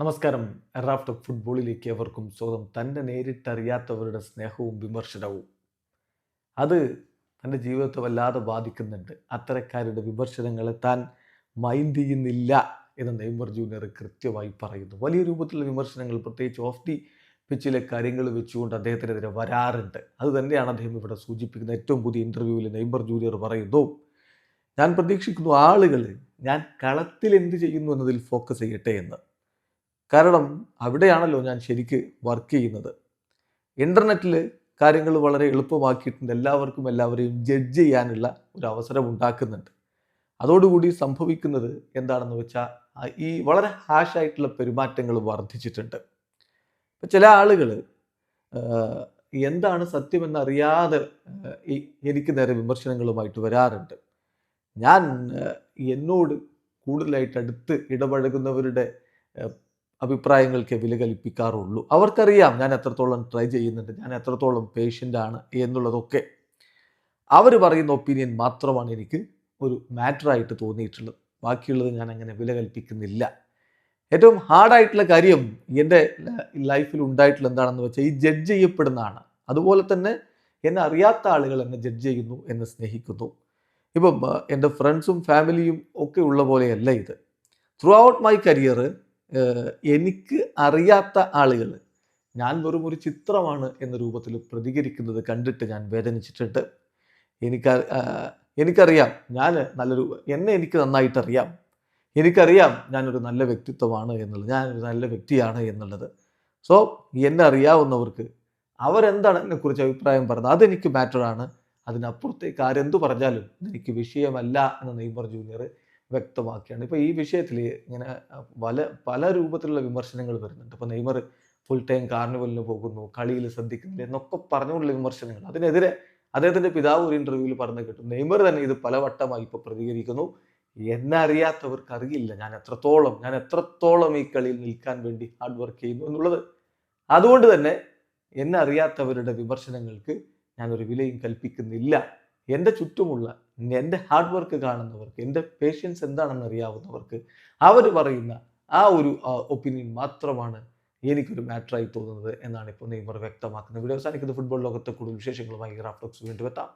നമസ്കാരം. റാഫ്റ്റ് ഫുട്ബോളിലേക്ക് എവർക്കും സ്വാഗതം. തന്റെ നേരിട്ടറിയാത്തവരുടെ സ്നേഹവും വിമർശനവും. അത് തന്റെ ജീവിതത്തെ വല്ലാതെ ബാധിക്കുന്നുണ്ട്. അത്തരക്കാരുടെ വിമർശനങ്ങളെ താൻ മൈൻഡ് ചെയ്യുന്നില്ല എന്ന് നെയ്മർ ജൂനിയർ കൃത്യമായി പറയുന്നു. വലിയ രൂപത്തിലുള്ള വിമർശനങ്ങൾ പ്രത്യേകിച്ച് ഓഫ് ദി പിച്ചിലെ കാര്യങ്ങൾ വെച്ചുകൊണ്ട് അദ്ദേഹത്തിനെതിരെ വരാറുണ്ട്. അത് തന്നെയാണ് അദ്ദേഹം ഇവിടെ സൂചിപ്പിക്കുന്ന ഏറ്റവും പുതിയ ഇന്റർവ്യൂവിൽ നെയ്മർ ജൂനിയർ പറയുന്നു. ഞാൻ പ്രതീക്ഷിക്കുന്നു ആളുകൾ ഞാൻ കളത്തിൽ എന്ത് ചെയ്യുന്നു എന്നതിൽ ഫോക്കസ് ചെയ്യട്ടെ എന്ന്. കാരണം അവിടെയാണല്ലോ ഞാൻ ശരിക്ക് വർക്ക് ചെയ്യുന്നത്. ഇന്റർനെറ്റിൽ കാര്യങ്ങൾ വളരെ എളുപ്പമാക്കിയിട്ടുണ്ട്. എല്ലാവർക്കും എല്ലാവരെയും ജഡ്ജ് ചെയ്യാനുള്ള ഒരു അവസരം ഉണ്ടാക്കുന്നുണ്ട്. അതോടുകൂടി സംഭവിക്കുന്നത് എന്താണെന്ന് വെച്ചാൽ ഈ വളരെ ഹാഷായിട്ടുള്ള പെരുമാറ്റങ്ങൾ വർദ്ധിച്ചിട്ടുണ്ട്. ഇപ്പം ചില ആളുകൾ എന്താണ് സത്യമെന്നറിയാതെ എനിക്ക് നേരെ വിമർശനങ്ങളുമായിട്ട് വരാറുണ്ട്. ഞാൻ എന്നോട് കൂടുതലായിട്ട് അടുത്ത് ഇടപഴകുന്നവരുടെ അഭിപ്രായങ്ങൾക്ക് വില കൽപ്പിക്കാറുള്ളൂ അവർക്കറിയാം ഞാൻ എത്രത്തോളം ട്രൈ ചെയ്യുന്നുണ്ട് ഞാൻ എത്രത്തോളം ആണ് എന്നുള്ളതൊക്കെ. അവർ പറയുന്ന ഒപ്പീനിയൻ മാത്രമാണ് എനിക്ക് ഒരു മാറ്ററായിട്ട് തോന്നിയിട്ടുള്ളത്. ബാക്കിയുള്ളത് ഞാൻ അങ്ങനെ വില കൽപ്പിക്കുന്നില്ല ഏറ്റവും ഹാർഡായിട്ടുള്ള കാര്യം എന്റെ ലൈഫിൽ ഉണ്ടായിട്ടുള്ള എന്താണെന്ന് വെച്ചാൽ ഈ ജഡ്ജ് ചെയ്യപ്പെടുന്നതാണ്. അതുപോലെ തന്നെ എന്നെ അറിയാത്ത ആളുകൾ എന്നെ ജഡ്ജ് ചെയ്യുന്നു എന്നെ സ്നേഹിക്കുന്നു. ഇപ്പം എന്റെ ഫ്രണ്ട്സും ഫാമിലിയും ഒക്കെ ഉള്ള പോലെയല്ല ഇത്. ത്രൂ ഔട്ട് മൈ കരിയർ എനിക്ക് അറിയാത്ത ആളുകൾ ഞാൻ വെറും ഒരു ചിത്രമാണ് എന്ന രൂപത്തിൽ പ്രതികരിക്കുന്നത് കണ്ടിട്ട് ഞാൻ വേദനിച്ചിട്ടുണ്ട്. എനിക്ക് എനിക്കറിയാം ഞാൻ നല്ലൊരു എന്നെ എനിക്ക് നന്നായിട്ടറിയാം. എനിക്കറിയാം ഞാനൊരു നല്ല വ്യക്തിത്വമാണ് എന്നുള്ളത് ഞാനൊരു നല്ല വ്യക്തിയാണ് എന്നുള്ളത്. സോ എന്നെ അറിയാവുന്നവർക്ക് അവരെന്താണ് എന്നെക്കുറിച്ച് അഭിപ്രായം പറഞ്ഞത് അതെനിക്ക് മാറ്ററാണ് അതിനപ്പുറത്തേക്ക് ആരെന്തു പറഞ്ഞാലും എനിക്ക് വിഷയമല്ല എന്ന് നെയ്മർ ജൂനിയർ വ്യക്തമാക്കിയാണ്. ഇപ്പോൾ ഈ വിഷയത്തിൽ ഇങ്ങനെ പല പല രൂപത്തിലുള്ള വിമർശനങ്ങൾ വരുന്നുണ്ട്. ഇപ്പോൾ നെയ്മർ ഫുൾ ടൈം കാർണിവലിന് പോകുന്നു കളിയിൽ ശ്രദ്ധിക്കുന്നില്ല എന്നൊക്കെ പറഞ്ഞുകൊണ്ടുള്ള വിമർശനങ്ങൾ. അതിനെതിരെ അദ്ദേഹത്തിന്റെ പിതാവ് ഒരു ഇന്റർവ്യൂവിൽ പറഞ്ഞു കേട്ടു. നെയ്മർ തന്നെ ഇത് പലവട്ടമായി ഇപ്പോൾ പ്രതികരിക്കുന്നു. എന്നെ അറിയാത്തവർക്ക് അറിയില്ല. ഞാൻ എത്രത്തോളം ഞാൻ എത്രത്തോളം ഈ കളിയിൽ നിൽക്കാൻ വേണ്ടി ഹാർഡ് വർക്ക് ചെയ്യുന്നു എന്നുള്ളത്. അതുകൊണ്ട് തന്നെ എന്നെ അറിയാത്തവരുടെ വിമർശനങ്ങൾക്ക് ഞാൻ ഒരു വിലയും കൽപ്പിക്കുന്നില്ല. എന്റെ ചുറ്റുമുള്ള എന്റെ ഹാർഡ് വർക്ക് കാണുന്നവർക്ക് എന്റെ പേഷ്യൻസ് എന്താണെന്ന് അറിയാവുന്നവർക്ക് അവർ പറയുന്ന ആ ഒരു ഒപ്പീനിയൻ മാത്രമാണ് എനിക്കൊരു മാറ്ററായി തോന്നുന്നത് എന്നാണ് ഇപ്പോൾ നെയ്മർ വ്യക്തമാക്കുന്നത്. വീഡിയോ അവസാനിക്കുന്നത് ഫുട്ബോൾ ലോകത്തെ കൂടുതൽ വിശേഷങ്ങളുമായി റാഫ്റ്റോക്സ് വീണ്ടും എത്താം.